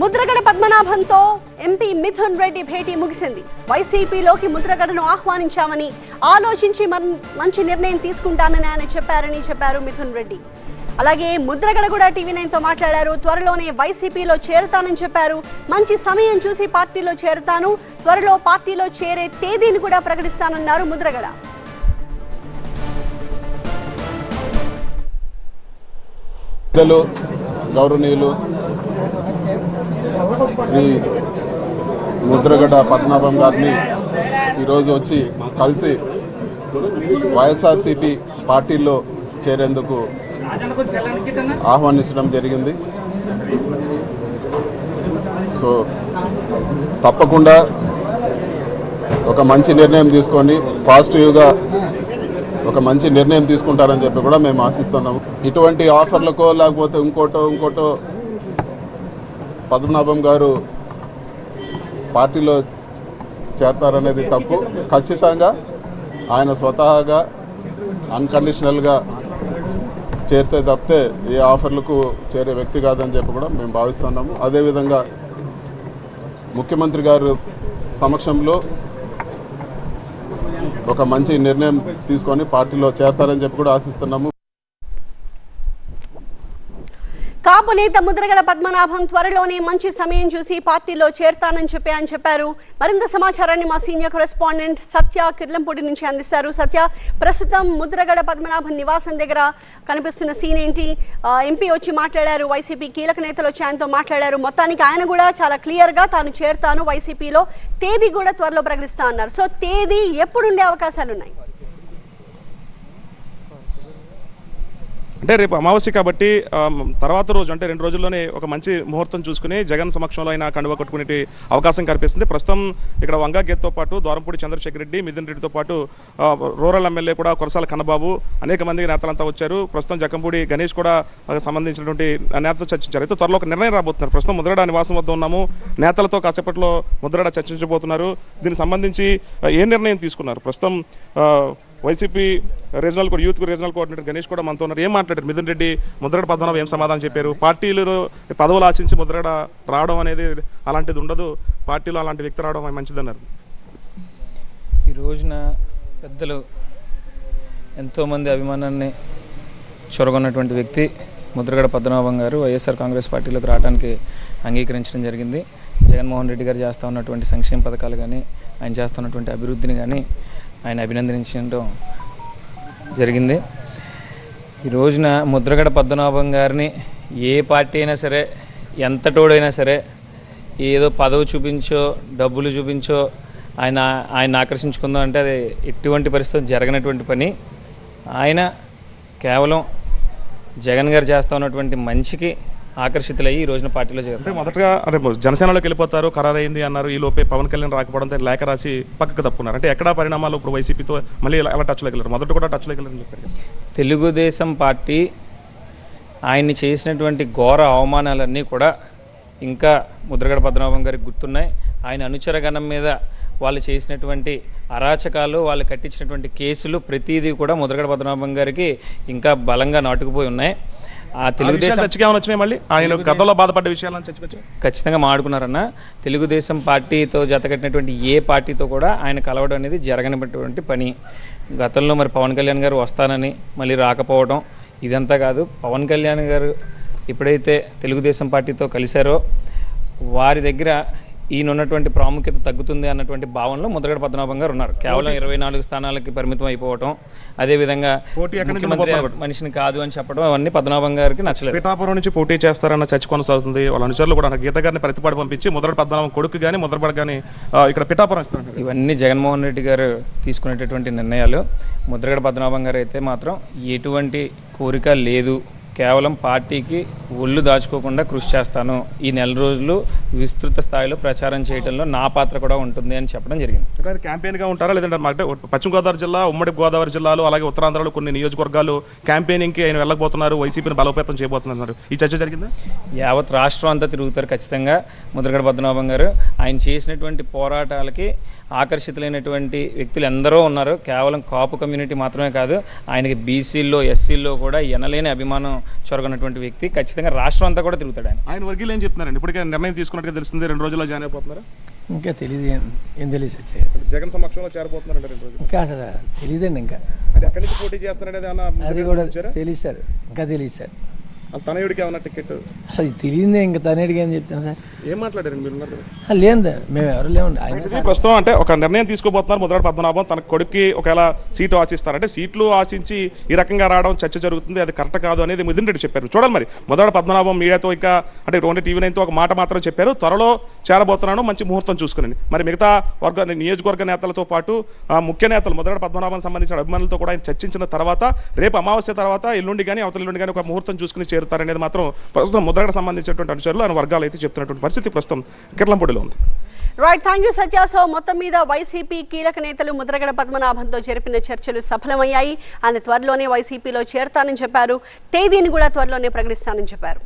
ముద్రగడ పద్మనాభంతో ఎంపీ మిథున్ రెడ్డి భేటీ ముగిసింది. వైసీపీలోకి ముద్రగడను ఆహ్వానించామని ఆలోచించి మంచి నిర్ణయం తీసుకుంటానని ఆయన చెప్పారని చెప్పారు మిథున్ రెడ్డి. అలాగే ముద్రగడ కూడా టీవీ నైన్తో మాట్లాడారు. త్వరలోనే వైసీపీలో చేరుతానని చెప్పారు. మంచి సమయం చూసి పార్టీలో చేరుతాను. త్వరలో పార్టీలో చేరే తేదీని కూడా ప్రకటిస్తానన్నారు ముద్రగడ. గౌరవనీయులు శ్రీ ముద్రగడ పద్మనాభం గారిని ఈరోజు వచ్చి కలిసి వైఎస్ఆర్సిపి పార్టీలో చేరేందుకు ఆహ్వానించడం జరిగింది. సో తప్పకుండా ఒక మంచి నిర్ణయం తీసుకొని పాజిటివ్గా ఒక మంచి నిర్ణయం తీసుకుంటారని చెప్పి కూడా మేము ఆశిస్తున్నాము. ఇటువంటి ఆఫర్లకో లేకపోతే ఇంకోటో ఇంకోటో పద్మనాభం గారు పార్టీలో చేరతారనేది తప్పు. ఖచ్చితంగా ఆయన స్వతహాగా అన్కండిషనల్గా చేరితే తప్పితే ఏ ఆఫర్లకు చేరే వ్యక్తి కాదని చెప్పి కూడా మేము భావిస్తున్నాము. అదేవిధంగా ముఖ్యమంత్రి గారు సమక్షంలో ఒక మంచి నిర్ణయం తీసుకొని పార్టీలో చేరతారని చెప్పి కూడా ఆశిస్తున్నాము. కాపు నేత ముద్రగడ పద్మనాభం త్వరలోనే మంచి సమయం చూసి పార్టీలో చేరతానని చెప్పి ఆయన చెప్పారు. మరింత సమాచారాన్ని మా సీనియర్ కరెస్పాండెంట్ సత్య కిర్లంపూడి నుంచి అందిస్తారు. సత్య ప్రస్తుతం ముద్రగడ పద్మనాభం నివాసం దగ్గర కనిపిస్తున్న సీన్ ఏంటి? ఎంపీ వచ్చి మాట్లాడారు వైసీపీ కీలక నేతలు వచ్చి ఆయనతో మాట్లాడారు. మొత్తానికి ఆయన కూడా చాలా క్లియర్గా తాను చేరుతాను వైసీపీలో తేదీ కూడా త్వరలో ప్రకటిస్తా అన్నారు. సో తేదీ ఎప్పుడుండే అవకాశాలు ఉన్నాయి అంటే రేపు అమావాస్య కాబట్టి తర్వాత రోజు అంటే రెండు రోజుల్లోనే ఒక మంచి ముహూర్తం చూసుకుని జగన్ సమక్షంలో అయినా కండువ కొట్టుకునే అవకాశం కనిపిస్తుంది. ప్రస్తుతం ఇక్కడ వంగా గేత్తో పాటు దూరంపూడి చంద్రశేఖర్ రెడ్డి మిథున్ రెడ్డితో పాటు రూరల్ ఎమ్మెల్యే కూడా కొరసాల కన్నబాబు అనేక మంది నేతలంతా వచ్చారు. ప్రస్తుతం జకంపూడి గణేష్ కూడా సంబంధించినటువంటి నేతతో చర్చించారు. అయితే త్వరలో ఒక నిర్ణయం రాబోతున్నారు. ప్రస్తుతం ముద్రడ నివాసం వద్ద ఉన్నాము. నేతలతో కాసేపట్లో ముద్రడ చర్చించబోతున్నారు. దీనికి సంబంధించి ఏ నిర్ణయం తీసుకున్నారు? ప్రస్తుతం YCP regional co- youth regional coordinator Ganesh కూడా మనతో ఉన్నారు. ఏం మాట్లాడారు? మిథున్ రెడ్డి ముద్రగడ పద్మనాభం ఏం సమాధానం చెప్పారు? పార్టీలు పదవులు ఆశించి ముద్రగడ రావడం అనేది అలాంటిది ఉండదు. పార్టీలో అలాంటి వ్యక్తి రావడం మంచిదన్నారు. ఈ రోజున పెద్దలు ఎంతోమంది అభిమానాన్ని చొరగొన్నటువంటి వ్యక్తి ముద్రగడ పద్మనాభం గారు వైఎస్ఆర్ కాంగ్రెస్ పార్టీలోకి రావడానికి అంగీకరించడం జరిగింది. జగన్మోహన్ రెడ్డి గారు చేస్తూ ఉన్నటువంటి సంక్షేమ పథకాలు కానీ ఆయన చేస్తున్నటువంటి అభివృద్ధిని కానీ ఆయన అభినందించడం జరిగింది. ఈ రోజున ముద్రగడ పద్మనాభం గారిని ఏ పార్టీ అయినా సరే ఎంతటోడైనా సరే ఏదో పదవి చూపించో డబ్బులు చూపించో ఆయన ఆయన ఆకర్షించుకుందాం అంటే అది ఎటువంటి పరిస్థితి జరగనటువంటి పని. ఆయన కేవలం జగన్ గారు చేస్తూ ఉన్నటువంటి మంచికి ఆకర్షితులయ్యి ఈ రోజున పార్టీలో చేరారు మొదటగా రేపు జనసేనలోకి వెళ్ళిపోతారు ఖరారైంది అన్నారు ఈ లోపే పవన్ కళ్యాణ్ రాకపోవడంతో లేఖ రాసి పక్కకు తప్పుకున్నారు. అంటే ఎక్కడా పరిణామాలు ఇప్పుడు వైసీపీతో మళ్ళీ ఎలా టచ్లోకి వెళ్ళారు? మొదట కూడా టచ్లోకి వెళ్ళారని చెప్పారు. తెలుగుదేశం పార్టీ ఆయన్ని చేసినటువంటి ఘోర అవమానాలన్నీ కూడా ఇంకా ముద్రగడ పద్మనాభం గారికి గుర్తున్నాయి. ఆయన అనుచరగణం మీద వాళ్ళు చేసినటువంటి అరాచకాలు వాళ్ళు కట్టించినటువంటి కేసులు ప్రతిదీ కూడా ముద్రగడ పద్మనాభం గారికి ఇంకా బలంగా నాటుకుపోయి ఉన్నాయి. ఆ తెలుగుదేశం చర్చకి ఏమైనా వచ్చినాయి మళ్ళీ? ఆయన గతంలో బాధపడ్డ విషయాలను చర్చకొచ్చాయి ఖచ్చితంగా మాడుకున్నారన్న తెలుగుదేశం పార్టీతో జతకట్టినటువంటి ఏ పార్టీతో కూడా ఆయన కలవడం అనేది జరగనటువంటి పని. గతంలో మరి పవన్ కళ్యాణ్ గారు వస్తానని మళ్ళీ రాకపోవడం ఇదంతా కాదు. పవన్ కళ్యాణ్ గారు ఎప్పుడైతే తెలుగుదేశం పార్టీతో కలిశారో వారి దగ్గర ఈయన ఉన్నటువంటి ప్రాముఖ్యత తగ్గుతుంది అన్నటువంటి భావనలో ముద్రగడ పద్మనాభం గారు ఉన్నారు. కేవలం ఇరవై నాలుగు స్థానాలకి పరిమితం అయిపోవటం అదేవిధంగా ముఖ్యమంత్రి మనిషిని కాదు అని చెప్పడం అవన్నీ పద్మనాభం గారికి నచ్చలేదు. పిఠాపురం నుంచి పోటీ చేస్తారన్న చర్చ కొనసాగుతుంది. వాళ్ళ అనుచరులు కూడా గీత గారిని ప్రతిపాడు పంపించి మొదటి పద్మనాభం కొడుకు కానీ మొదటి కానీ ఇక్కడ పిఠాపురం ఇస్తున్నారు ఇవన్నీ జగన్మోహన్ రెడ్డి గారు తీసుకునేటటువంటి నిర్ణయాలు. ముద్రగడ పద్మనాభం గారు అయితే మాత్రం ఎటువంటి కోరిక లేదు. కేవలం పార్టీకి ఒళ్ళు దాచుకోకుండా కృషి చేస్తాను. ఈ నెల రోజులు విస్తృత స్థాయిలో ప్రచారం చేయడంలో నా పాత్ర కూడా ఉంటుంది అని చెప్పడం జరిగింది. ఇక్కడ క్యాంపెయిన్గా ఉంటారా? లేదంటే అంటే పశ్చిమ గోదావరి జిల్లా ఉమ్మడి గోదావరి జిల్లాలో అలాగే ఉత్తరాంధ్రలో కొన్ని నియోజకవర్గాలు క్యాంపెయినింగ్కి ఆయన వెళ్ళకపోతున్నారు వైసీపీని బలోపేతం చేయబోతున్నారు ఈ చర్చ జరిగిందా? యావత్ రాష్ట్రం అంతా తిరుగుతారు ఖచ్చితంగా. ముద్రగడ పద్మనాభం గారు ఆయన చేసినటువంటి పోరాటాలకి ఆకర్షితులైనటువంటి వ్యక్తులు ఎందరో ఉన్నారు. కేవలం కాపు కమ్యూనిటీ మాత్రమే కాదు ఆయనకి బీసీల్లో ఎస్సీల్లో కూడా ఎనలేని అభిమానం చొరగొన్నటువంటి వ్యక్తి ఖచ్చితంగా రాష్ట్రం అంతా కూడా తిరుగుతాడు ఆయన. ఆయన వర్గీయులు ఏం చెప్తున్నారండి? ఇప్పటికే నిర్ణయం తీసుకున్నట్టుగా తెలుస్తుంది. రెండు రోజుల్లో జాయిన్ అయిపోతున్నారా? ఇంకా తెలియదు ఏం తెలియదు జగన్ సమక్షంలో చేరబోతున్నారంట రెండు రోజులు. ఇంకా అసలు తెలియదండి ఇంకా. అంటే ఎక్కడి నుంచి పోటీ చేస్తున్నారనేది ఏమన్నా అది కూడా తెలియదు సార్. ఇంకా తెలియదు సార్. తనయుడికి ఏమన్నా టికెట్ అసలు తెలియదే ఇంకా తనేడికి ఏం చెప్తాను సార్. ఏం మీరు? ఆ, లేదు మేము ఎవరు లేవండి. ఆయన ప్రస్తుతం అంటే ఒక నిర్ణయం తీసుకోబోతున్నారు ముద్రగడ పద్మనాభం. తన కొడుక్కి ఒకవేళ సీటు ఆశిస్తారు. అంటే సీట్లు ఆశించి ఈ రకంగా రావడం చర్చ జరుగుతుంది. అది కరెక్ట్ కాదు అనేది మిథున్ రెడ్డి చెప్పారు. చూడండి మరి ముద్రగడ పద్మనాభం మీడియాతో ఇంకా అంటే ఓన్లీ టీవీ నైన్తో ఒక మాట మాత్రం చెప్పారు. త్వరలో చేరబోతున్నాను మంచి ముహూర్తం చూసుకుని మరి మిగతా వర్గ నియోజకవర్గ నేతలతో పాటు ఆ, ముఖ్య నేతలు ముద్రగడ పద్మనాభం సంబంధించిన అభిమానులతో కూడా ఆయన చర్చించిన తర్వాత రేపు అమావాస్య తర్వాత ఎల్లుండి కానీ అవతల ఎల్లుండి కానీ ఒక ముహూర్తం చూసుకుని చేరుతారనేది మాత్రం ప్రస్తుతం ముద్రగడ సంబంధించినటువంటి అనుచరులు ఆయన వర్గాలు అయితే చెప్తున్నటువంటి పరిస్థితి ప్రస్తుతం కిర్లంపూడిలో ఉంది. Right thank you Satya so మొత్తం మీద వైసీపీ కీలక నేతలు ముద్రగడ పద్మనాభంతో జరిపిన చర్చలు సఫలమయ్యాయి. ఆయన త్వరలోనే వైసీపీలో చేరతానని చెప్పారు. తేదీని కూడా త్వరలోనే ప్రకటిస్తానని చెప్పారు.